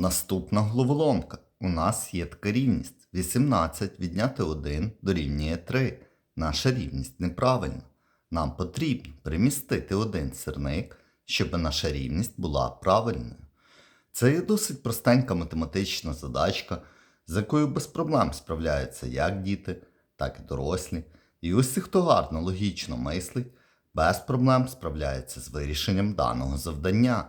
Наступна головоломка. У нас є така рівність. 18 відняти 1 дорівнює 3. Наша рівність неправильна. Нам потрібно перемістити один сірник, щоб наша рівність була правильною. Це є досить простенька математична задачка, з якою без проблем справляються як діти, так і дорослі. І усі, хто гарно логічно мислить, без проблем справляється з вирішенням даного завдання.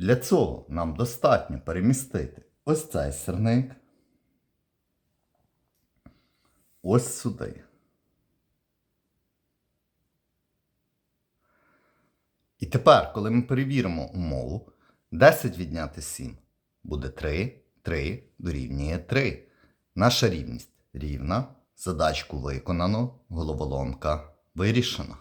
Для цього нам достатньо перемістити ось цей сирник. Ось сюди. І тепер, коли ми перевіримо умову, 10 відняти 7 буде 3, 3 дорівнює 3. Наша рівність рівна. Задачку виконано, головоломка вирішена.